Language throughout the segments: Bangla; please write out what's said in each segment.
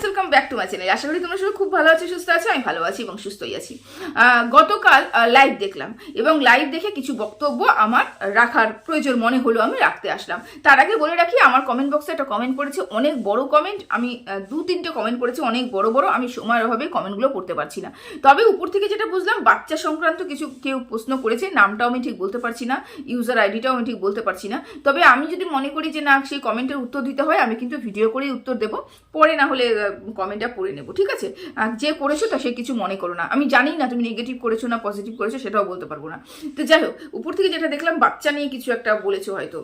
friends welcome back to my channel আশা করি তোমরা সবাই খুব ভালো আছো, সুস্থ আছো, আমি ভালো আছি এবং সুস্থই আছি। গতকাল লাইভ দেখলাম এবং লাইভ দেখে কিছু বক্তব্য আমার রাখার প্রয়োজন মনে হলো, আমি রাখতে আসলাম। তার আগে বলে রাখি, আমার কমেন্ট বক্সে একটা কমেন্ট পড়েছে, অনেক বড় কমেন্ট আমি দু তিনটে কমেন্ট করেছি অনেক বড় বড়, আমি সময়ের অভাবে কমেন্টগুলো পড়তে পারছি না। তবে উপর থেকে যেটা বুঝলাম, বাচ্চা সংক্রান্ত কিছু কেউ প্রশ্ন করেছে, নামটাও আমি ঠিক বলতে পারছি না ইউজার আইডিটাও আমি ঠিক বলতে পারছি না। তবে আমি যদি মনে করি যে না, সেই কমেন্টের উত্তর দিতে হয়, আমি কিন্তু ভিডিও করেই উত্তর দেবো। পরে না হলে কমেন্টটা পড়ে নেব, ঠিক আছে? যে করেছ তা সে কিছু মনে করো না। আমি জানি না তুমি নেগেটিভ করেছ না পজিটিভ করেছ, সেটাও বলতে পারব না। তো যাই হোক, উপর থেকে যেটা দেখলাম, বাচ্চা নিয়ে কিছু একটা বলেছ হয়তো।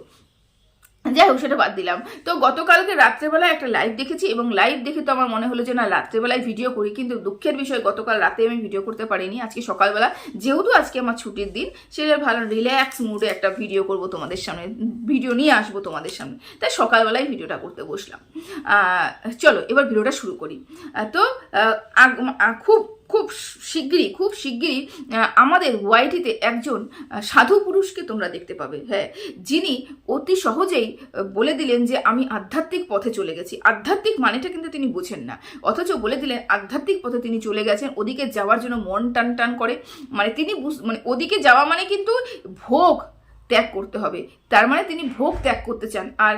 যাই হোক, সেটা বাদ দিলাম। তো গতকালকে রাত্রেবেলায় একটা লাইভ দেখেছি এবং লাইভ দেখে তো আমার মনে হলো যে, না, রাত্রেবেলায় ভিডিও করি। কিন্তু দুঃখের বিষয়, গতকাল রাতে আমি ভিডিও করতে পারিনি। আজকে সকালবেলা, যেহেতু আজকে আমার ছুটির দিন সেটা ভালো রিল্যাক্স মুডে একটা ভিডিও করব তোমাদের সামনে ভিডিও নিয়ে আসব তোমাদের সামনে। তাই সকালবেলায় ভিডিওটা করতে বসলাম। চলো, এবার ভিডিওটা শুরু করি। তো খুব খুব শিগগিরই খুব শিগগিরই আমাদের ওয়াইটিতে একজন সাধু পুরুষকে তোমরা দেখতে পাবে। হ্যাঁ যিনি অতি সহজেই বলে দিলেন যে আমি আধ্যাত্মিক পথে চলে গেছি। আধ্যাত্মিক মানেটা কিন্তু তিনি বোঝেন না। অথচ বলে দিলেন, আধ্যাত্মিক পথে তিনি চলে গেছেন, ওদিকে যাওয়ার জন্য মন টান টান করে। মানে তিনি মানে ওদিকে যাওয়া মানে কিন্তু ভোগ ত্যাগ করতে হবে। তার মানে তিনি ভোগ ত্যাগ করতে চান। আর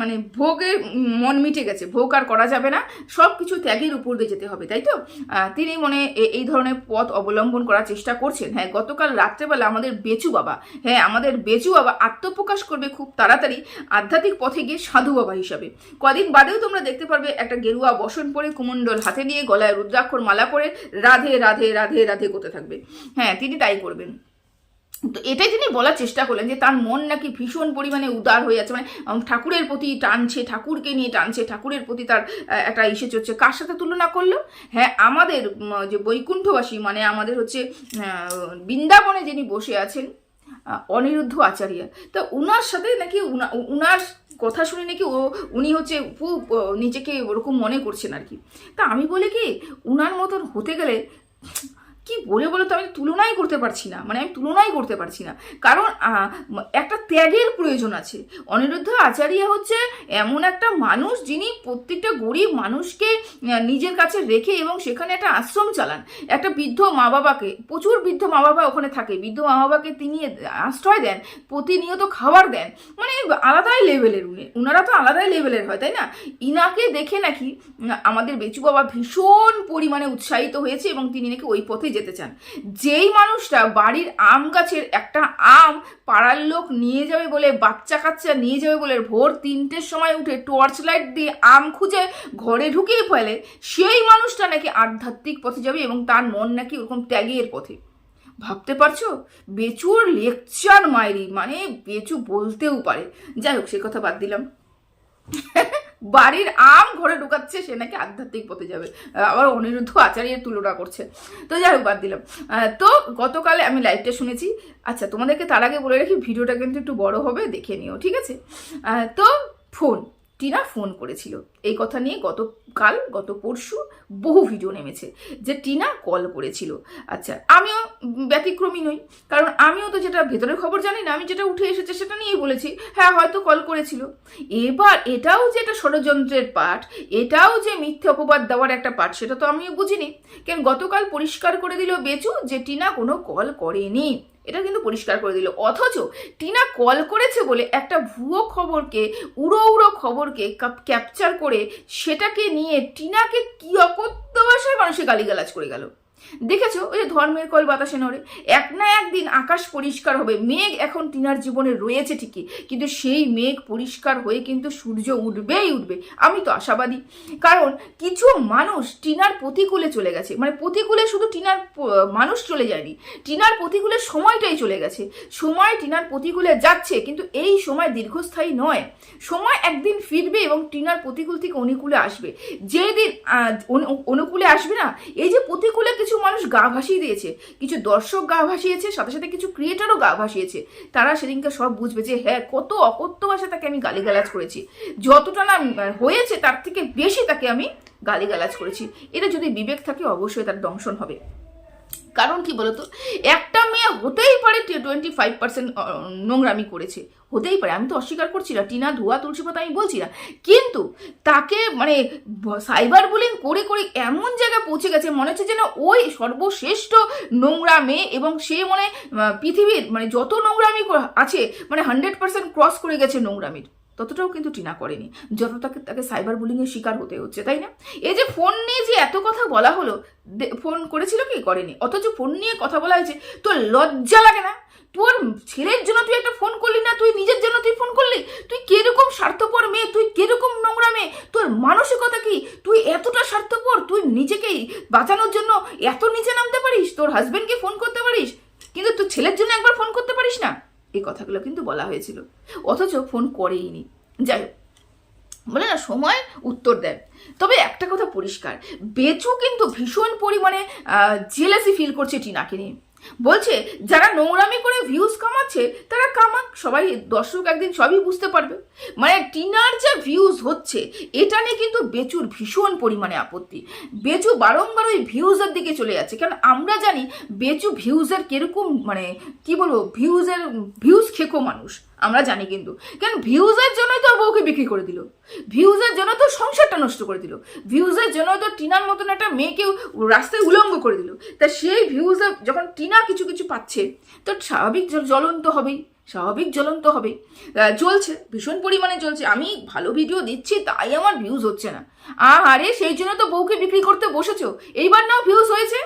মানে ভোগে মন মিটে গেছে। ভোগ আর করা যাবে না। সব কিছু ত্যাগের উপর দিয়ে যেতে হবে, তাই তো? তিনি মনে এই ধরনের পথ অবলম্বন করার চেষ্টা করছেন। হ্যাঁ গতকাল রাত্রেবেলা আমাদের বেচু বাবা হ্যাঁ আমাদের বেচু বাবা আত্মপ্রকাশ করবে খুব তাড়াতাড়ি আধ্যাত্মিক পথে গিয়ে সাধু বাবা হিসাবে। কদিন বাদেও তোমরা দেখতে পারবে একটা গেরুয়া বসন পরে কুমণ্ডল হাতে নিয়ে গলায় রুদ্রাক্ষর মালা পরে রাধে রাধে রাধে রাধে করতে থাকবে। হ্যাঁ তিনি তাই করবেন। তো এটাই তিনি বলার চেষ্টা করলেন যে তার মন নাকি ভীষণ পরিমাণে উদার হয়ে যাচ্ছে। মানে ঠাকুরের প্রতি টানছে, ঠাকুরকে নিয়ে টানছে, ঠাকুরের প্রতি তার একটা ইসে চলছে কার সাথে তুলনা করল? হ্যাঁ আমাদের যে বৈকুণ্ঠবাসী মানে আমাদের হচ্ছে বৃন্দাবনে যিনি বসে আছেন অনিরুদ্ধ আচার্য, তা উনার সাথে নাকি উনা- উনার কথা শুনে নাকি ও, উনি হচ্ছে খুব নিজেকে ওরকম মনে করছেন আর কি। তা আমি বলি কি, উনার মতন হতে গেলে কি বলে বলে তো, আমি তুলনাই করতে পারছি না মানে আমি তুলনাই করতে পারছি না। কারণ একটা ত্যাগের প্রয়োজন আছে। অনিরুদ্ধ আচার্য হচ্ছে এমন একটা মানুষ যিনি প্রত্যেকটা গরিব মানুষকে নিজের কাছে রেখে এবং সেখানে একটা আশ্রম চালান। একটা বৃদ্ধ মা বাবাকে প্রচুর বৃদ্ধ মা বাবা ওখানে থাকে। বৃদ্ধ মা বাবাকে তিনি আশ্রয় দেন, প্রতিনিয়ত খাবার দেন মানে আলাদাই লেভেলের উনি। ওনারা তো আলাদাই লেভেলের হয়, তাই না? ইনাকে দেখে নাকি আমাদের বেচু বাবা ভীষণ পরিমাণে উৎসাহিত হয়েছে এবং তিনি নাকি ওই পথে যেতে চান। যেই মানুষটা বাড়ির আম গাছের একটা আম পাড়ার লোক নিয়ে যাবে বলে, বাচ্চা কাচ্চা নিয়ে যাবে বলে ভোর তিনটের সময় উঠে টর্চ লাইট দিয়ে আম খুঁজে ঘরে ঢুকিয়ে ফেলে, সেই মানুষটা নাকি আধ্যাত্মিক পথে যাবে এবং তার মন নাকি ওরকম ত্যাগের পথে। ভাবতে পারছ? বেচুর লেকচার মায়েরি মানে বেচু বলতেও পারে। যাই হোক, সে কথা বাদ দিলাম। বাড়ির আম ঘরে ঢুকাচ্ছে, সে নাকি আধ্যাত্মিক পথে যাবে। আবার অনিরুদ্ধ আচার্যের তুলনা করছে। তো যাই হোক, বাদ দিলাম। তো গতকালে আমি লাইভটা শুনেছি। আচ্ছা তোমাদেরকে তার আগে বলে রাখি, ভিডিওটা কিন্তু একটু বড় হবে, দেখে নিও, ঠিক আছে? তো ফোন, টিনা ফোন করেছিল। এই কথা নিয়ে গতকাল গত পরশু বহু ভিডিও নেমেছে যে টিনা কল করেছিল। আচ্ছা আমিও ব্যতিক্রমী নই, কারণ আমিও তো যেটা ভেতরের খবর জানি না, আমি যেটা উঠে এসেছে সেটা নিয়েই বলেছি হ্যাঁ হয়তো কল করেছিল। এবার এটাও যে একটা ষড়যন্ত্রের পাঠ, এটাও যে মিথ্যে অপবাদ দেওয়ার একটা পাঠ, সেটা তো আমিও বুঝিনি। কেন গতকাল পরিষ্কার করে দিল বেচু যে টিনা কোনো কল করেনি। এটা কিন্তু পরিষ্কার করে দিল। অথচ টিনা কল করেছে বলে একটা ভুয়ো খবরকে, উড়ো উড়ো খবরকে ক্যাপচার করে সেটাকে নিয়ে টিনাকে কী অকত্য ভাষায় মানুষে গালিগালাজ করে গেল। দেখেছ ওই যে ধর্মের কল বাতাসে নড়ে? এক না একদিন আকাশ পরিষ্কার হবে, মেঘ এখন টিনার জীবনে রয়েছে ঠিকই, কিন্তু সেই মেঘ পরিষ্কার হয়ে কিন্তু সূর্য উঠবেই উঠবে, আমি তো আশাবাদী। কারণ কিছু মানুষ টিনার প্রতিকূলে চলে গেছে মানে প্রতিকূলে শুধু টিনার মানুষ চলে যায়নি, টিনার প্রতিকূলে সময়টাই চলে গেছে। সময় টিনার প্রতিকূলে যাচ্ছে, কিন্তু এই সময় দীর্ঘস্থায়ী নয়। সময় একদিন ফিরবে এবং টিনার প্রতিকূল থেকে অনুকূলে আসবে। যেদিন অনুকূলে আসবে না, এই যে প্রতিকূলে কিছু মানুষ গা ভাসিয়ে দিয়েছে, কিছু দর্শক গা ভাসিয়েছে, সাথে সাথে কিছু ক্রিয়েটারও গা ভাসিয়েছে। তারা সেদিনকে সব বুঝবে যে হ্যাঁ কত অকথ্য ভাষা তাকে আমি গালিগালাজ করেছি। যতটা না হয়েছে তার থেকে বেশি তাকে আমি গালিগালাজ করেছি। এটা যদি বিবেক থাকে, অবশ্যই তার দংশন হবে। কারণ কি বলতো? একটা মেয়ে হতেই পারে টোয়েন্টি ফাইভ পার্সেন্ট নোংরামি করেছে। হতেই পারে, আমি তো অস্বীকার করছি না, টিনা, ধোয়া, তুলসী পাতা, আমি বলছি না। কিন্তু তাকে মানে সাইবার বুলিং করে করে এমন জায়গায় পৌঁছে গেছে, মনে হচ্ছে যেন ওই সর্বশ্রেষ্ঠ নোংরা মেয়ে এবং সে মানে পৃথিবীর মানে যত নোংরামি আছে মানে হান্ড্রেড পার্সেন্ট ক্রস করে গেছে নোংরামির। ততটাও কিন্তু টিনা করেনি। যতটাকে তাকে সাইবার বুলিংয়ের শিকার হতে হচ্ছে, তাই না? এই যে ফোন নিয়ে যে এত কথা বলা হলো ফোন করেছিল কি? করেনি। অথচ ফোন নিয়ে কথা বলা হয়েছে, তোর লজ্জা লাগে না? তোর ছেলের জন্য তুই একটা ফোন করলি না? তুই নিজের জন্য তুই ফোন করলি? তুই কীরকম স্বার্থপর মেয়ে? তুই কীরকম নোংরা মেয়ে? তোর মানসিকতা কি? তুই এতটা স্বার্থপর? তুই নিজেকেই বাঁচানোর জন্য এত নিচে নামতে পারিস? তোর হাজবেন্ডকে ফোন করতে পারিস? কিন্তু তুই ছেলের জন্য একবার ফোন করতে পারিস না? এই কথাগুলো কিন্তু বলা হয়েছিল। অথচ ফোন করেইনি। যাই হোক, বলে না, সময় উত্তর দেন। তবে একটা কথা পরিষ্কার, বেচু কিন্তু ভীষণ পরিমাণে জেলাসি ফিল করছে টিনাকে নিয়ে। বলছে, যারা নোংরামি করে ভিউজ কামাচ্ছে, তারা কামাক। সবাই দর্শক একদিন সবই বুঝতে পারবে। মানে টিনার যে ভিউজ হচ্ছে, এটা নিয়ে কিন্তু বেচুর ভীষণ পরিমাণে আপত্তি। বেচু বারংবার ওই ভিউজের দিকে চলে যাচ্ছে। কারণ আমরা জানি, বেচু ভিউজের কীরকম মানে কি বলব ভিউজের ভিউজ খেকো মানুষ। আমরা জানি কিন্তু। কেন? ভিউজের জন্যই তো বউকে বিক্রি করে দিল। ভিউজের জন্য তো সংসারটা নষ্ট করে দিল। ভিউজের জন্য তো টিনার মতন একটা মেয়েকে রাস্তায় উলঙ্গ করে দিল। তা সেই ভিউজে যখন টিনা কিছু কিছু পাচ্ছে, তো স্বাভাবিক জ্বল- জ্বলন্ত হবেই, স্বাভাবিক জ্বলন্ত হবেই। চলছে ভীষণ পরিমাণে চলছে আমি ভালো ভিডিও দিচ্ছি, তাই আমার ভিউজ হচ্ছে না। আরে সেই জন্য তো বউকে বিক্রি করতে বসেছো। এইবার নাও ভিউজ হয়েছে।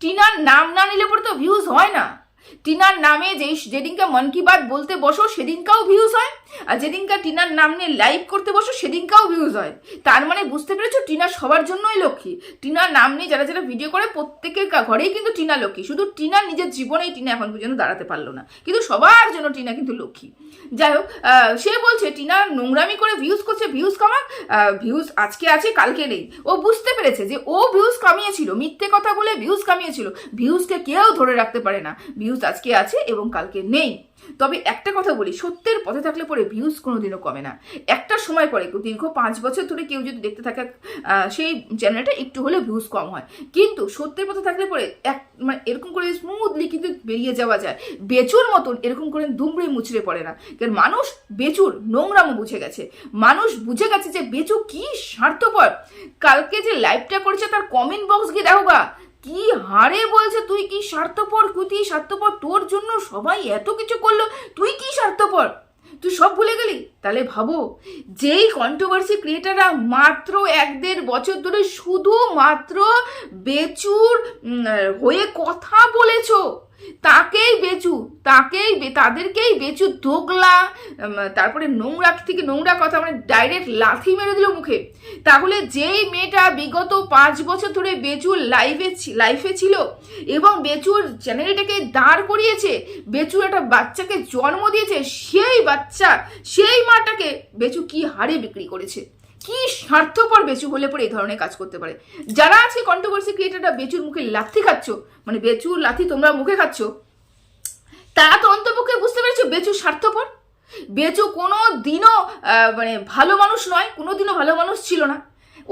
টিনার নাম না নিলে পরে তো ভিউজ হয় না। টিনার নামে যেই যেদিনকে মন কি বাত বলতে বসো, সেদিনকাও ভিউজ হয়। আর যেদিনকা টিনার নাম নিয়ে লাইভ করতে বসো, সেদিনকাও ভিউজ হয়। তার মানে বুঝতে পেরেছ, টিনা সবার জন্যই লক্ষ্মী। টিনার নাম নিয়ে যারা যারা ভিডিও করে, প্রত্যেকের ঘরেই কিন্তু টিনা লক্ষ্মী। শুধু টিনা নিজের জীবনেই টিনা এখন পর্যন্ত দাঁড়াতে পারল না। কিন্তু সবার জন্য টিনা কিন্তু লক্ষ্মী। যাই হোক সে বলছে, টিনা, নোংরামি করে ভিউজ করছে ভিউজ কামাক ভিউজ আজকে আছে, কালকে নেই। ও বুঝতে পেরেছে যে ও ভিউজ কামিয়েছিল, মিথ্যে কথা বলে ভিউজ কামিয়েছিল। ভিউজকে কেউ ধরে রাখতে পারে না। ভিউজ আজকে আছে এবং কালকে নেই। তবে একটা কথা বলি, সত্যের পথে থাকলে পরে ভিউজ কোনোদিনও কমে না। একটা সময় পরে, দীর্ঘ পাঁচ বছর ধরে কেউ যদি দেখতে থাকে সেই চ্যানেলটা একটু হলে ভিউজ কম হয়। কিন্তু সত্যের পথে থাকলে পরে এক মানে এরকম করে স্মুথলি কিন্তু বেরিয়ে যাওয়া যায়। বেচুর মতন এরকম করে দুমড়ে মুচড়ে পড়ে না। কারণ মানুষ বেচুর নোংরামো বুঝে গেছে। মানুষ বুঝে গেছে যে বেচু কি স্বার্থপর। কালকে যে লাইভটা করেছে তার কমেন্ট বক্স গিয়ে দেখো কি হারে বলছে? তুই কি স্বার্থপর কুতি? স্বার্থপর তোর জন্য সবাই এত কিছু করল? তুই কি স্বার্থপর? তুই সব ভুলে গেলি? তাহলে ভাবো, যেই কন্ট্রোভার্সি ক্রিয়েটাররা মাত্র এক দেড় বছর ধরে শুধু মাত্র বেচুর হয়ে কথা বলেছ তাকেই বেচু, তাকেই তাদেরকেই বেচু দোগলা তারপরে নোংরা থেকে নোংরা কথা মানে ডাইরেক্ট লাথি মেরে দিল মুখে। তাহলে যেই মেয়েটা বিগত পাঁচ বছর ধরে বেচুর লাইভে লাইফে ছিল এবং বেচুর চ্যানেলটাকে দাঁড় করিয়েছে, বেচুর একটা বাচ্চাকে জন্ম দিয়েছে, সেই বাচ্চা, সেই মাটাকে বেচু কি হারে বিক্রি করেছে? কি স্বার্থপর বেচু হলে পরে এই ধরনের কাজ করতে পারে? যারা আজকে কন্ট্রোভার্সি ক্রিয়েটাররা বেচুর মুখে লাথি খাচ্ছ মানে বেচুর লাথি তোমরা মুখে খাচ্ছ, তারা তো অন্তপক্ষে বুঝতে পেরেছ বেচু স্বার্থপর? বেচু কোনো দিনও মানে ভালো মানুষ নয় কোনো দিনও ভালো মানুষ ছিল না।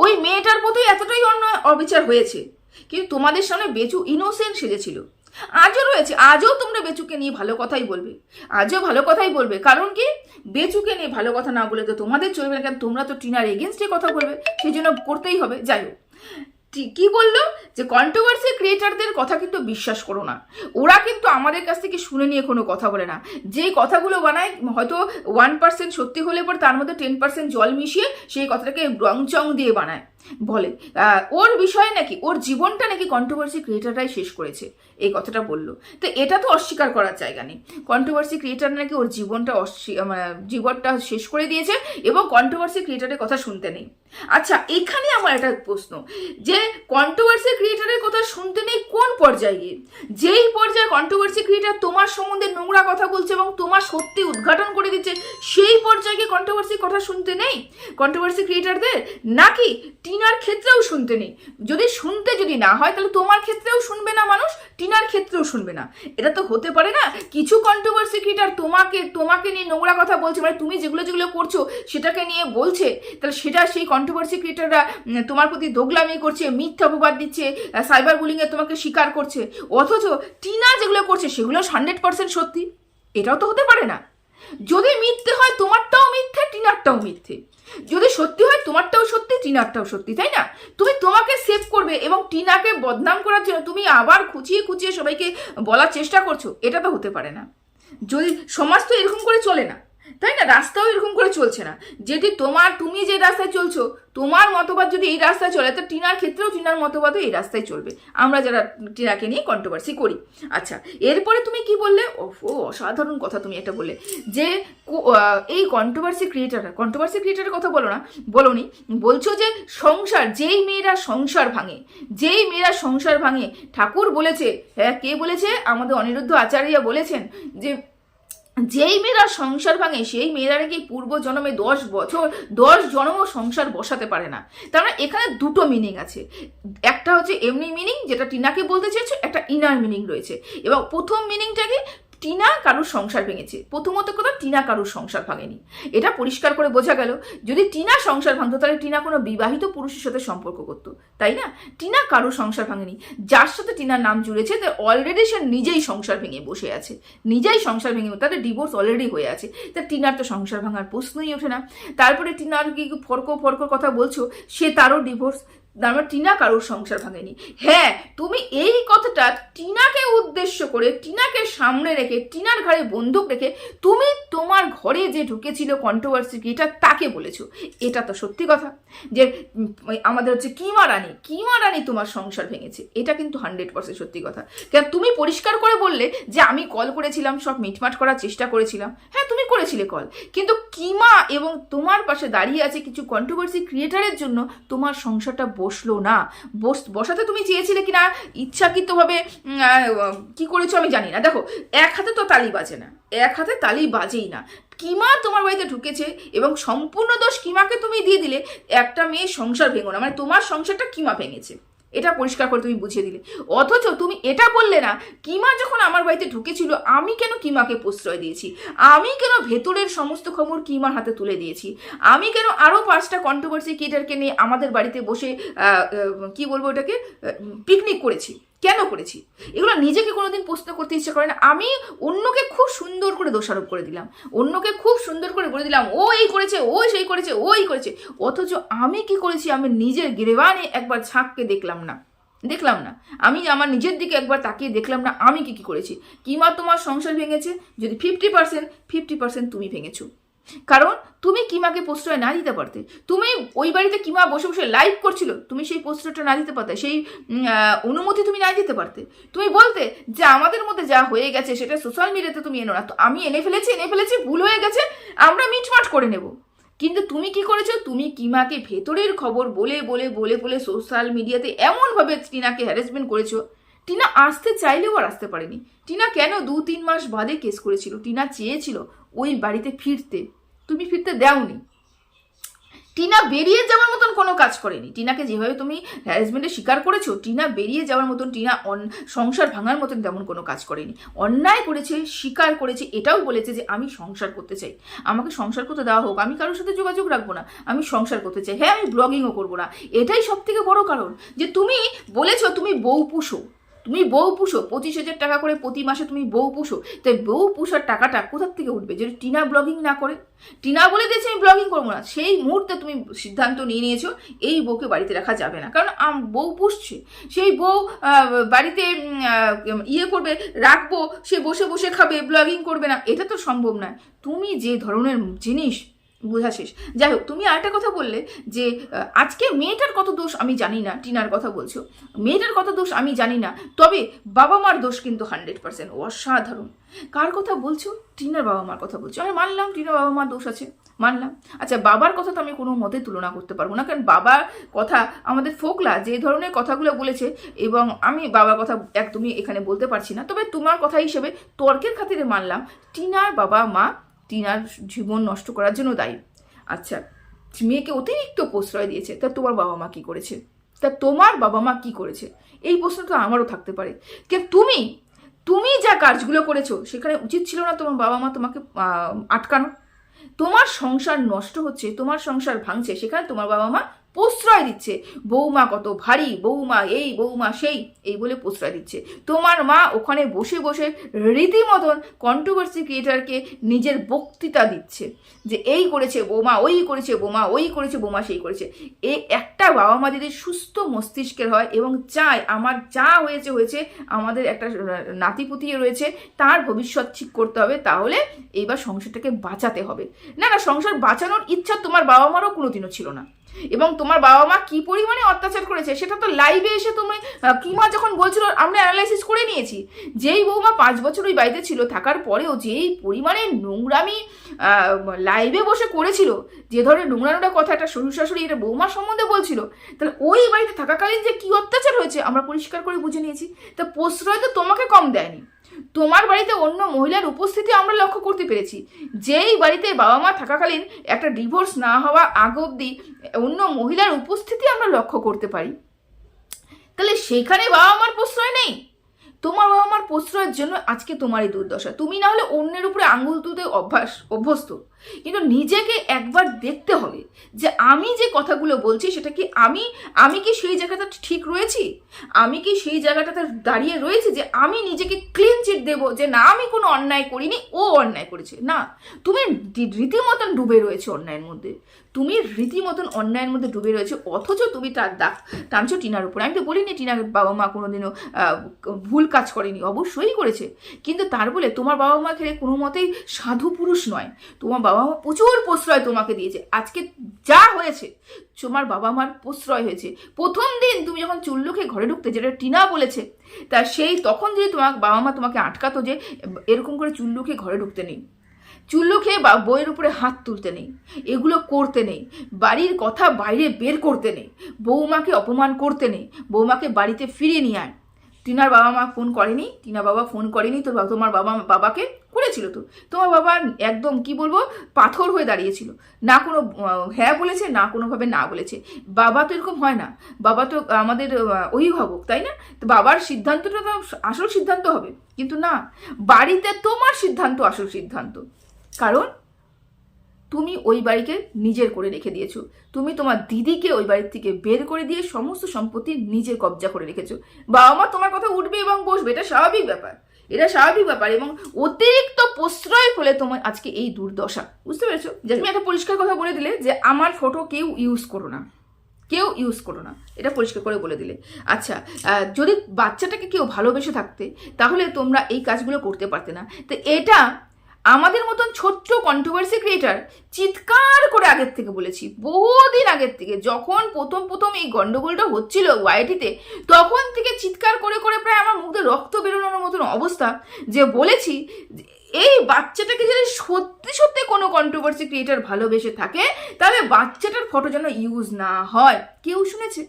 ওই মেয়েটার প্রতি এতটাই অন্য অবিচার হয়েছে কিন্তু তোমাদের সামনে বেচু ইনোসেন্ট সেজেছিল। আজও রয়েছে, আজও তোমরা বেচুকে নিয়ে ভালো কথাই বলবে। আজও ভালো কথাই বলবে। কারণ কি? বেচুকে নিয়ে ভালো কথা না বলে তো তোমাদের চলবে না কেন? তোমরা তো টিনার এগেনস্টে কথা বলবে। সেই জন্য করতেই হবে। যাই হোক। কি বলল? যে কন্ট্রোভার্সি ক্রিয়েটারদের কথা কিন্তু বিশ্বাস করো না। ওরা কিন্তু আমাদের কাছ থেকে শুনে নিয়ে কোনো কথা বলে না। যেই কথাগুলো বানায়, হয়তো ওয়ান পার্সেন্ট সত্যি হলে পর তার মধ্যে টেন পার্সেন্ট জল মিশিয়ে সেই কথাটাকে রং চং দিয়ে বানায়। বলে ওর বিষয়ে নাকি, ওর জীবনটা নাকি কন্ট্রোভার্সি ক্রিয়েটাররাই শেষ করেছে, এই কথাটা বলল। তো এটা তো অস্বীকার করার জায়গা নেই। কন্ট্রোভার্সি ক্রিয়েটার নাকি ওর জীবনটা মানে জীবনটা শেষ করে দিয়েছে এবং কন্ট্রোভার্সি ক্রিয়েটারের কথা শুনতে নেই। আচ্ছা এখানে আমার একটা প্রশ্ন, যে কন্ট্রোভার্সি ক্রিয়েটারের কথা শুনতে নেই কোন পর্যায়ে? যেই পর্যায়ে কন্ট্রোভার্সি ক্রিয়েটার তোমার সম্বন্ধে নোংরা কথা বলছে এবং তোমার সত্যি উদ্ঘাটন করে দিচ্ছে, সেই পর্যায়ে কন্ট্রোভার্সি কথা শুনতে নেই? কন্ট্রোভার্সি ক্রিয়েটারদের নাকি টিনার ক্ষেত্রেও শুনতে নেই? যদি শুনতে যদি না হয়, তাহলে তোমার ক্ষেত্রেও শুনবে না মানুষ, টিনার ক্ষেত্রেও শুনবে না। এটা তো হতে পারে না, কিছু কন্ট্রোভার্সি ক্রিয়েটার তোমাকে তোমাকে নিয়ে নোংরা কথা বলছে মানে তুমি যেগুলো যেগুলো করছ, সেটাকে নিয়ে বলছে, তাহলে সেটা সেই কন্ট্রোভার্সি ক্রিয়েটাররা তোমার প্রতি দোগলামি করছে মিথ্যা অপবাদ দিচ্ছে সাইবার বুলিংয়ে তোমাকে স্বীকার করছে, অথচ টিনা যেগুলো করছে সেগুলো হান্ড্রেড পার্সেন্ট সত্যি। এটাও তো হতে পারে না। যদি মিথ্যে হয় তোমারটাও মিথ্যে, টিনারটাও মিথ্যে। যদি সত্যি হয় তোমারটাও সত্যি, টিনারটাও সত্যি, তাই না? তুমি তোমাকে সেভ করবে এবং টিনাকে বদনাম করার জন্য তুমি আবার খুঁচিয়ে খুঁচিয়ে সবাইকে বলার চেষ্টা করছ, এটা তো হতে পারে না। যদি সমাজ তো এরকম করে চলে না তাই না? রাস্তাও এরকম করে চলছে না। যেটি তোমার, তুমি যে রাস্তায় চলছো, তোমার মতবাদ যদি এই রাস্তায় চলে, তো টিনার ক্ষেত্রেও টিনার মতবাদও এই রাস্তায় চলবে। আমরা যারা টিনাকে নিয়ে কন্ট্রোভার্সি করি। আচ্ছা এরপরে তুমি কি বললে? ও অসাধারণ কথা তুমি এটা বললে। যে এই কন্ট্রোভার্সি ক্রিয়েটার কন্ট্রোভার্সি ক্রিয়েটারের কথা বলো না, বলনি, বলছো যে সংসার, যেই মেয়েরা সংসার ভাঙে, যেই মেয়েরা সংসার ভাঙে, ঠাকুর বলেছে হ্যাঁ কে বলেছে? আমাদের অনিরুদ্ধ আচার্য বলেছেন যে যেই মেয়েরা সংসার ভাঙে, সেই মেয়েরা নাকি পূর্ব জন্মে দশ বছর, দশ জন্মও সংসার বসাতে পারে না। তার মানে এখানে দুটো মিনিং আছে। একটা হচ্ছে এমনি মিনিং যেটা টিনাকে বলতে চেয়েছো, একটা ইনার মিনিং রয়েছে। এবং প্রথম মিনিংটা কি? টিনা কারুর সংসার ভেঙেছে। প্রথমত কথা, টিনা কারুর সংসার ভাঙেনি। এটা পরিষ্কার করে বোঝা গেল, যদি টিনা সংসার ভাঙতো, তাহলে টিনা কোনো বিবাহিত পুরুষের সাথে সম্পর্ক করতো, তাই না? টিনা কারুর সংসার ভাঙেনি। যার সাথে টিনার নাম জুড়েছে তা অলরেডি সে নিজেই সংসার ভেঙে বসে আছে। নিজেই সংসার ভেঙে, তাদের ডিভোর্স অলরেডি হয়ে আছে। তা টিনার তো সংসার ভাঙার প্রশ্নই ওঠে না। তারপরে টিনার কি ফর্ক ফর্ক কথা বলছো, সে তারও ডিভোর্স তার মানে টিনা কারোর সংসার ভাঙেনি। হ্যাঁ তুমি এই কথাটা টিনাকে উদ্দেশ্য করে, টিনাকে সামনে রেখে, টিনার ঘরে বন্দুক রেখে তুমি তোমার ঘরে যে ঢুকেছিল কন্ট্রোভার্সি এটা তাকে বলেছ। এটা তো সত্যি কথা যে আমাদের হচ্ছে কিমা রানী কিমা রানী তোমার সংসার ভেঙেছে। এটা কিন্তু হান্ড্রেড পার্সেন্ট সত্যি কথা। কেন তুমি পরিষ্কার করে বললে যে, আমি কল করেছিলাম, সব মিটমাট করার চেষ্টা করেছিলাম। হ্যাঁ তুমি করেছিলে কল কিন্তু কিমা এবং তোমার পাশে দাঁড়িয়ে আছে কিছু কন্ট্রোভার্সি ক্রিয়েটারের জন্য তোমার সংসারটা বসল না। বস, বসাতে তুমি চেয়েছিলে কি না ইচ্ছাকৃতভাবে কি করেছ আমি জানি না। দেখো, এক হাতে তো তালি বাজে না। এক হাতে তালি বাজেই না। কিমা তোমার বাড়িতে ঢুকেছে এবং সম্পূর্ণ দোষ কিমাকে তুমি দিয়ে দিলে, একটা মেয়ে সংসার ভেঙো না। মানে তোমার সংসারটা কিমা ভেঙেছে? এটা পরিষ্কার করে তুমি বুঝিয়ে দিলে। অথচ তুমি এটা বললে না, কিমা যখন আমার বাড়িতে ঢুকেছিল, আমি কেন কিমাকে প্রশ্রয় দিয়েছি? আমি কেন ভেতরের সমস্ত খবর কিমার হাতে তুলে দিয়েছি? আমি কেন আরও পাঁচটা কন্ট্রোভার্সি ক্রিয়েটারকে নিয়ে আমাদের বাড়িতে বসে কি বলব ওটাকে পিকনিক করেছি? কেন করেছি? এগুলো নিজেকে কোনোদিন প্রশ্ন করতে ইচ্ছে করে না। আমি অন্যকে খুব সুন্দর করে দোষারোপ করে দিলাম। অন্যকে খুব সুন্দর করে বলে দিলাম, ও এই করেছে, ও সেই করেছে, ও এই করেছে। অথচ আমি কি করেছি? আমি নিজের গ্রেবানে একবার ঝাঁককে দেখলাম না। দেখলাম না। আমি আমার নিজের দিকে একবার তাকিয়ে দেখলাম না আমি কি কি করেছি। কিমা তোমার সংসার ভেঙেছে? যদি ফিফটি পার্সেন্ট ফিফটি পার্সেন্ট তুমি ভেঙেছো। কারণ তুমি কিমাকে প্রশ্রয় না দিতে পারতে। তুমি ওই বাড়িতে কিমা বসে বসে লাইভ করছিল, তুমি সেই প্রশ্রয়টা না দিতে পারতে, সেই অনুমতি তুমি না দিতে পারতে। তুমি বলতে যে আমাদের মধ্যে যা হয়ে গেছে সেটা সোশ্যাল মিডিয়াতে তুমি এনো না, তো আমি এনে ফেলেছি এনে ফেলেছি, ভুল হয়ে গেছে, আমরা মিটমাট করে নেব। কিন্তু তুমি কি করেছ? তুমি কিমাকে ভেতরের খবর বলে বলে বলে বলে সোশ্যাল মিডিয়াতে এমনভাবে টিনাকে হ্যারাসমেন্ট করেছ? টিনা আসতে চাইলেও আর আসতে পারেনি। টিনা কেন দু তিন মাস বাদে কেস করেছিল? টিনা চেয়েছিল ওই বাড়িতে ফিরতে। তুমি ফিরতে দেওনি। টিনা বেরিয়ে যাওয়ার মতন কোনো কাজ করেনি। টিনাকে যেভাবে তুমি হ্যারাসমেন্টের শিকার করেছ, টিনা বেরিয়ে যাওয়ার মতন টিনা অন- সংসার ভাঙার মতন তেমন কোনো কাজ করেনি। অন্যায় করেছে স্বীকার করেছে, এটাও বলেছে যে আমি সংসার করতে চাই। আমাকে সংসার করতে দেওয়া হোক, আমি কারোর সাথে যোগাযোগ রাখব না, আমি সংসার করতে চাই। হ্যাঁ আমি ব্লগিংও করব না। এটাই সব থেকে বড় কারণ যে তুমি বলেছ তুমি বউ পুষো। তুমি বউ পুষো, পঁচিশ হাজার টাকা করে প্রতি মাসে তুমি বউ পুষো, তাই বউ পুষার টাকাটা কোথার থেকে উঠবে? যদি টিনা ব্লগিং না করে? টিনা বলে দিয়েছে আমি ব্লগিং করব না। সেই মুহূর্তে তুমি সিদ্ধান্ত নিয়ে নিয়েছো, এই বউকে বাড়িতে রাখা যাবে না। কারণ বউ পুষছে। সেই বউ বাড়িতে ইয়ে করবে, রাখব, সে বসে বসে খাবে ব্লগিং করবে না। এটা তো সম্ভব নয়। তুমি যে ধরনের জিনিস বোঝা শেষ। যাই হোক তুমি আরেকটা কথা বললে যে আজকে মেয়েটার কত দোষ আমি জানি না, টিনার কথা বলছো। মেয়েটার কত দোষ আমি জানি না, তবে বাবা মার দোষ কিন্তু হান্ড্রেড পার্সেন্ট অসাধারণ। কার কথা বলছো? টিনার বাবা মার কথা বলছো। আমি মানলাম টিনার বাবা মার দোষ আছে, মানলাম। আচ্ছা বাবার কথা তো আমি কোনো মতে তুলনা করতে পারব না, কারণ বাবার কথা আমাদের ফোকলা যে ধরনের কথাগুলো বলেছে, এবং আমি বাবার কথা একদমই এখানে বলতে পারছি না। তবে তোমার কথা হিসেবে তর্কের খাতিরে মানলাম, টিনার বাবা মা টিনার জীবন নষ্ট করার জন্য দায়ী। আচ্ছা মেয়েকে অতিরিক্ত প্রশ্রয় দিয়েছে, তা তোমার বাবা মা কি করেছে? তা তোমার বাবা মা কি করেছে? এই প্রশ্নটা আমারও থাকতে পারে। কে তুমি? তুমি যা কাজগুলো করেছ, সেখানে উচিত ছিল না তোমার বাবা মা তোমাকে আটকানো? তোমার সংসার নষ্ট হচ্ছে, তোমার সংসার ভাঙছে, সেখানে তোমার বাবা মা প্রশ্রয় দিচ্ছে। বৌমা কত ভারী, বৌমা এই, বৌমা সেই, এই বলে প্রশ্রয় দিচ্ছে। তোমার মা ওখানে বসে বসে রীতিমতন কন্ট্রোভার্সি ক্রিয়েটারকে নিজের বক্তৃতা দিচ্ছে যে এই করেছে বৌমা, ওই করেছে বোমা, ওই করেছে বোমা, সেই করেছে। এই একটা বাবা মা যদি সুস্থ মস্তিষ্কের হয় এবং চায় আমার যা হয়েছে হয়েছে, আমাদের একটা নাতিপুতি রয়েছে, তার ভবিষ্যৎ ঠিক করতে হবে, তাহলে এইবার সংসারটাকে বাঁচাতে হবে। না না, সংসার বাঁচানোর ইচ্ছা তোমার বাবা মারও কোনোদিনও ছিল না। এবং তোমার বাবা মা কি পরিমাণে অত্যাচার করেছে সেটা তো লাইভে এসে তুমি কিমা যখন বলছিল, আমরা অ্যানালাইসিস করে নিয়েছি। যেই বৌমা পাঁচ বছর ওই বাড়িতে ছিল, থাকার পরেও যেই পরিমাণে নোংরামি লাইভে বসে করেছিল, যে ধরনের নোংরা নোংরা কথা একটা শ্বশুর শাশুড়ি এটা বৌমার সম্বন্ধে বলছিল, তাহলে ওই বাড়িতে থাকাকালীন যে কি অত্যাচার হয়েছে আমরা পরিষ্কার করে বুঝে নিয়েছি। তা প্রশ্রয় তো তোমাকে কম দেয়নি। তোমার বাড়িতে অন্য মহিলার উপস্থিতি আমরা লক্ষ্য করতে পেরেছি। যেই বাড়িতে বাবা মা থাকাকালীন একটা ডিভোর্স না হওয়া আগ অবধি অন্য মহিলার উপস্থিতি আমরা লক্ষ্য করতে পারি। তাহলে সেখানে বাবা মার প্রশ্রয় নেই? তোমার বাবা মার প্রশ্রয়ের জন্য আজকে তোমারই দুর্দশা। তুমি না হলে অন্যের উপরে আঙুল তুলতে অভ্যাস, অভ্যস্ত। কিন্তু নিজেকে একবার দেখতে হবে যে আমি যে কথাগুলো বলছি সেটা কি আমি আমি কি সেই জায়গাটা ঠিক রয়েছি? আমি কি সেই জায়গাটাতে দাঁড়িয়ে রয়েছি যে আমি নিজেকে ক্লিন চিট দেবো যে না, আমি কোনো অন্যায় করিনি, ও অন্যায় করেছে। না, তুমি রীতিমতন ডুবে রয়েছে অন্যায়ের মধ্যে। তুমি রীতিমতন অন্যায়ের মধ্যে ডুবে রয়েছে, অথচ তুমি তার দাগ টানছো টিনার উপরে। আমি তো বলিনি টিনার বাবা মা কোনোদিনও ভুল কাজ করেনি, অবশ্যই করেছে। কিন্তু তার বলে তোমার বাবা মা খেলে কোনো মতেই সাধু পুরুষ নয়। তোমার বাবা মা প্রচুর প্রশ্রয় তোমাকে দিয়েছে। আজকে যা হয়েছে, তোমার বাবা মার প্রশ্রয় হয়েছে। প্রথম দিন তুমি যখন চুল্লুকে ঘরে ঢুকতে, যেটা টিনা বলেছে, তা সেই তখন যদি তোমার বাবা মা তোমাকে আটকাতো যে, এরকম করে চুল্লুকে ঘরে ঢুকতে নেই। চুল্লু খেয়ে বা বইয়ের উপরে হাত তুলতে নেই। এগুলো করতে নেই। বাড়ির কথা বাইরে বের করতে নেই। বৌমাকে অপমান করতে নেই। বৌমাকে বাড়িতে ফিরিয়ে নিয়ে আয়। টিনার বাবা মা ফোন করেনি। টিনা বাবা ফোন করেনি। তোর তোমার বাবা, বাবাকে করেছিল তো। তোমার বাবা একদম কি বলব, পাথর হয়ে দাঁড়িয়েছিল। না কোনো হ্যাঁ বলেছে, না কোনোভাবে না বলেছে। বাবা তো এরকম হয় না। বাবা তো আমাদের অভিভাবক, তাই না? তো বাবার সিদ্ধান্তটা তো আসল সিদ্ধান্ত হবে। কিন্তু না, বাড়িতে তোমার সিদ্ধান্ত আসল সিদ্ধান্ত। কারণ তুমি ওই বাড়িকে নিজের করে রেখে দিয়েছ। তুমি তোমার দিদিকে ওই বাড়ির থেকে বের করে দিয়ে সমস্ত সম্পত্তি নিজের কবজা করে রেখেছো। বাবা মা তোমার কথা উঠবে এবং বসবে, এটা স্বাভাবিক ব্যাপার। এটা স্বাভাবিক ব্যাপার এবং অতিরিক্ত প্রশ্রয় ফলে তোমার আজকে এই দুর্দশা। বুঝতে পেরেছ? যে তুমি একটা পরিষ্কার কথা বলে দিলে যে আমার ফটো কেউ ইউজ করো না। কেউ ইউজ করো না। এটা পরিষ্কার করে বলে দিলে। আচ্ছা যদি বাচ্চাটাকে কেউ ভালোবেসে থাকতে, তাহলে তোমরা এই কাজগুলো করতে পারতে না। তো এটা আমাদের মতন ছোট্ট কন্ট্রোভার্সি ক্রিয়েটার চিৎকার করে আগের থেকে বলেছি, বহুদিন আগের থেকে। যখন প্রথম প্রথম এই গন্ডগোলটা হচ্ছিল ওয়াইটিতে, তখন থেকে চিৎকার করে করে প্রায় আমার মুখে রক্ত বেরোনোর মতন অবস্থা যে বলেছি, এই বাচ্চাটাকে যদি সত্যি সত্যি কোনো কন্ট্রোভার্সি ক্রিয়েটার ভালোবেসে থাকে, তাহলে বাচ্চাটার ফটো যেন ইউজ না হয়। কেউ শুনেছে?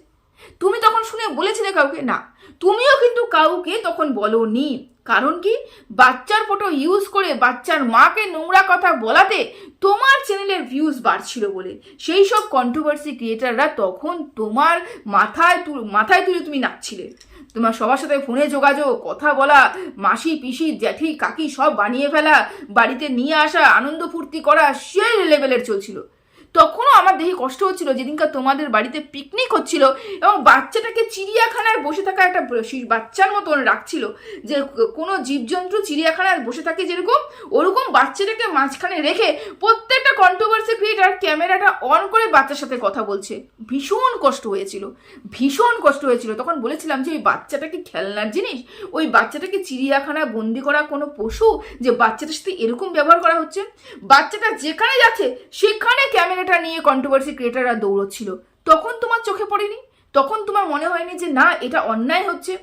তুমি তখন শুনে বলেছিলে কাউকে? না। তুমিও কিন্তু কাউকে তখন বলনি। কারণ কি? বাচ্চার ফটো ইউজ করে বাচ্চার মাকে নোংরা কথা বলাতে তোমার চ্যানেলের ভিউজ বাড়ছিল বলে। সেই সব কন্ট্রোভার্সি ক্রিয়েটাররা তখন তোমার মাথায় তুল- মাথায় তুলে তুমি নাচছিলে। তোমার সবার সাথে ফোনে যোগাযোগ, কথা বলা, মাসি, পিসি, জ্যাঠি, কাকি সব বানিয়ে ফেলা, বাড়িতে নিয়ে আসা, আনন্দ ফুর্তি করা, সেই লেভেলের চলছিল। তখনও আমার দেখে কষ্ট হচ্ছিল, যেদিনকার তোমাদের বাড়িতে পিকনিক হচ্ছিল এবং বাচ্চাটাকে চিড়িয়াখানায় বসে থাকা একটা বাচ্চার মতন রাখছিল। যে কোনো জীবজন্তু চিড়িয়াখানায় বসে থাকে যেরকম, ওরকম বাচ্চাটাকে মাঝখানে রেখে প্রত্যেকটা কন্ট্রোভার্সি ক্রিয়েটার ক্যামেরাটা অন করে বাচ্চার সাথে কথা বলছে। ভীষণ কষ্ট হয়েছিল, ভীষণ কষ্ট হয়েছিল। তখন বলেছিলাম যে, ওই বাচ্চাটাকে খেলনার জিনিস? ওই বাচ্চাটাকে চিড়িয়াখানায় বন্দি করা কোনো পশু? যে বাচ্চাটার সাথে এরকম ব্যবহার করা হচ্ছে? বাচ্চাটা যেখানে যাচ্ছে, সেখানে ক্যামেরাটা নিয়ে কন্ট্রোভার্সি ক্রিয়েটাররা দৌড়চ্ছিল। তখন তোমার চোখে পড়েনি? তখন তোমার মনে হয়নি যে, না, এটা অন্যায় হচ্ছে?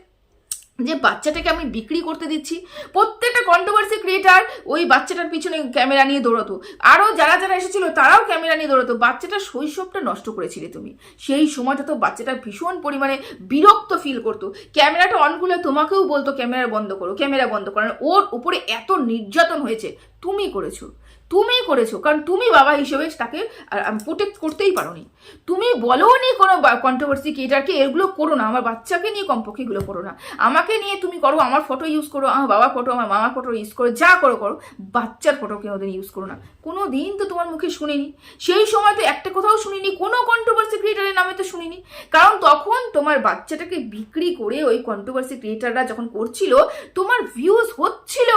যে বাচ্চাটাকে আমি বিক্রি করতে দিচ্ছি? প্রত্যেকটা কন্ট্রোভার্সি ক্রিয়েটার ওই বাচ্চাটার পিছনে ক্যামেরা নিয়ে দৌড়াতো। আরও যারা যারা এসেছিল, তারাও ক্যামেরা নিয়ে দৌড়াতো। বাচ্চাটার শৈশবটা নষ্ট করেছিলে তুমি। সেই সময়টা তো বাচ্চাটা ভীষণ পরিমাণে বিরক্ত ফিল করতো। ক্যামেরাটা অন করলে তোমাকেও বলতো ক্যামেরা বন্ধ করো ক্যামেরা বন্ধ করো। ওর উপরে এত নির্যাতন হয়েছে, তুমি করেছ। তুমি করেছ, কারণ তুমি বাবা হিসেবে তাকে প্রোটেক্ট করতেই পারোনি। তুমি বলো নি কোনো কন্ট্রোভার্সি ক্রিয়েটারকে এগুলো করো না, আমার বাচ্চাকে নিয়ে কমপক্ষে এগুলো করো না। আমাকে নিয়ে তুমি করো, আমার ফটো ইউজ করো, আমার বাবা ফটো আমার মামা ফটো ইউজ করো, যা করো করো, বাচ্চার ফটো কোনোদিন ইউজ করো না। কোনো দিন তো তোমার মুখে শুনিনি। সেই সময় তো একটা কথাও শুনিনি, কোনো কন্ট্রোভার্সি ক্রিয়েটারের নামে তো শুনিনি। কারণ তখন তোমার বাচ্চাটাকে বিক্রি করে ওই কন্ট্রোভার্সি ক্রিয়েটাররা যখন করছিল, তোমার ভিউজ হচ্ছিল।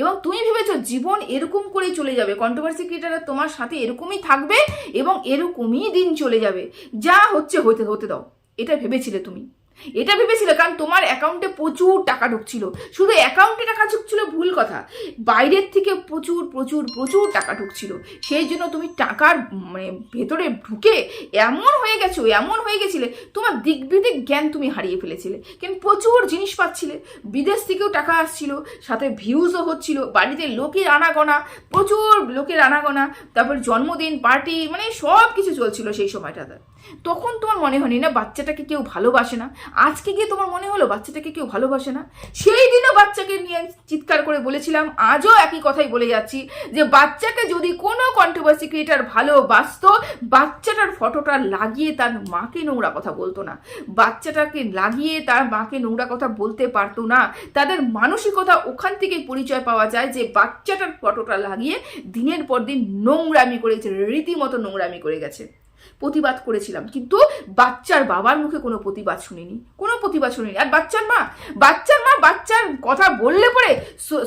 এবং তুমি ভেবেছো জীবন এরকম করেই চলে যাবে। কন্ট্রোভার্সি ক্রিয়েটাররা তোমার সাথে এরকমই থাকবে এবং এরকমই দিন চলে যাবে। যা হচ্ছে হতে হতে দাও। এটা ভেবেছিলে তুমি। এটা ভেবেছিলে, কারণ তোমার অ্যাকাউন্টে প্রচুর টাকা ঢুকছিল। শুধু অ্যাকাউন্টে টাকা ঢুকছিল, ভুল কথা। বাইরের থেকে প্রচুর প্রচুর প্রচুর টাকা ঢুকছিল। সেই জন্য তুমি টাকার মানে ভেতরে ঢুকে এমন হয়ে গেছো, এমন হয়ে গেছিলে, তোমার দিক বিদিক জ্ঞান তুমি হারিয়ে ফেলেছিলে। কিন্তু প্রচুর জিনিস পাচ্ছিলে। বিদেশ থেকেও টাকা আসছিল, সাথে ভিউজও হচ্ছিল, বাড়িতে লোকের আনাগোনা, প্রচুর লোকের আনাগোনা, তারপর জন্মদিন পার্টি মানে সব কিছু চলছিল সেই সময়টাতে। তখন তোমার মনে হয়নি না বাচ্চাটাকে কেউ ভালোবাসে না? আজকে গিয়ে তোমার মনে হলো বাচ্চাটাকে কেউ ভালোবাসে না? সেই দিনও বাচ্চাকে নিয়ে চিৎকার করে বলেছিলাম, আজও একই কথাই বলে যাচ্ছি, যে বাচ্চাকে যদি কোনো কন্ট্রোভার্সি ক্রিয়েটার ভালোবাসত, বাচ্চাটার ফটোটা লাগিয়ে তার মাকে নোংরা কথা বলতো না। বাচ্চাটাকে লাগিয়ে তার মাকে নোংরা কথা বলতে পারতো না। তাদের মানসিকতা ওখান থেকে পরিচয় পাওয়া যায় যে বাচ্চাটার ফটোটা লাগিয়ে দিনের পর দিন নোংরামি করেছে, রীতিমতো নোংরামি করে গেছে। প্রতিবাদ করেছিলাম। কিন্তু বাচ্চার বাবার মুখে কোনো প্রতিবাদ শুনিনি। কোনো প্রতিবাদ শুনিনি। আর বাচ্চার মা বাচ্চার মা বাচ্চার কথা বললে পরে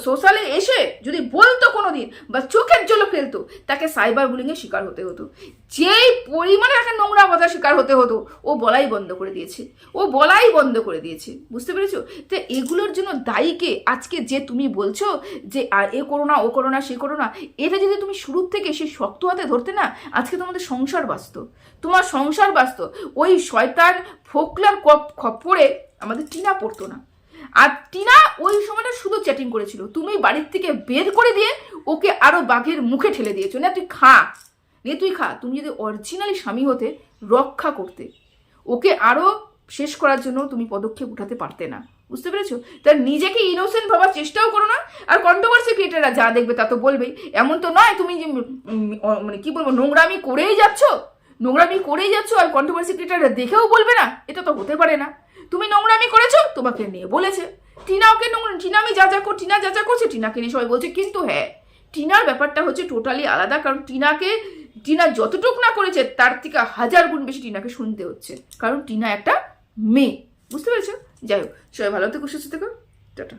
সোশ্যালে এসে যদি বলতো কোনো দিন বা চোখের জলে ফেলতো, তাকে সাইবার বুলিংয়ের শিকার হতে হতো। যেই পরিমাণে একটা নোংরা কথা শিকার হতে হতো, ও বলাই বন্ধ করে দিয়েছে। ও বলাই বন্ধ করে দিয়েছে। বুঝতে পেরেছ? তো এগুলোর জন্য দায়ীকে আজকে যে তুমি বলছো যে, আর এ করো না, ও করো না, সে করো না, এটা যদি তুমি শুরুর থেকে সে শক্ত হাতে ধরতে না, আজকে তোমাদের সংসার বাঁচত। তোমার সংসার বাঁচত ওই শয়তান ফোকলার খপ্পরে আমাদের টিনা পড়তো না। আর টিনা ওই সময়টা শুধু চ্যাটিং করেছিল। তুমি বাড়ির থেকে বের করে দিয়ে ওকে আরও বাঘের মুখে ঠেলে দিয়েছ। না, তুই খা। নে তুই খা। তুমি যদি অরিজিনালি স্বামী হতে, রক্ষা করতে, ওকে আরও শেষ করার জন্য তুমি পদক্ষেপ উঠাতে পারতে না। বুঝতে পেরেছ? তার নিজেকে ইনোসেন্ট ভাবার চেষ্টাও করো না। আর কন্ট্রোভার্সি ক্রিয়েটাররা যা দেখবে তা তো বলবেই। এমন তো নয় তুমি যে মানে কি বলব, নোংরামি করেই যাচ্ছ? নোংরামি করেই যাচ্ছ আর কন্ট্রোভার্সি ক্রিয়েটাররা দেখেও বলবে না, এটা তো হতে পারে না। তুমি নোংরামি করেছ, তোমাকে নিয়ে বলেছে। টিনা ওকে নোংরা টিনা আমি যা যা কর, টিনা যা যা করছে, টিনাকে নিয়ে সবাই বলছে, কিন্তু হ্যাঁ টিনার ব্যাপারটা হচ্ছে টোটালি আলাদা, কারণ টিনাকে, টিনা যতটুক না করেছে, তার থেকে হাজার গুণ বেশি টিনাকে শুনতে হচ্ছে। কারণ টিনা একটা মেয়ে, বুঝতে পেরেছ? যাই হোক, সবাই ভালো থেকো, সুস্থ থেকো, টাটা।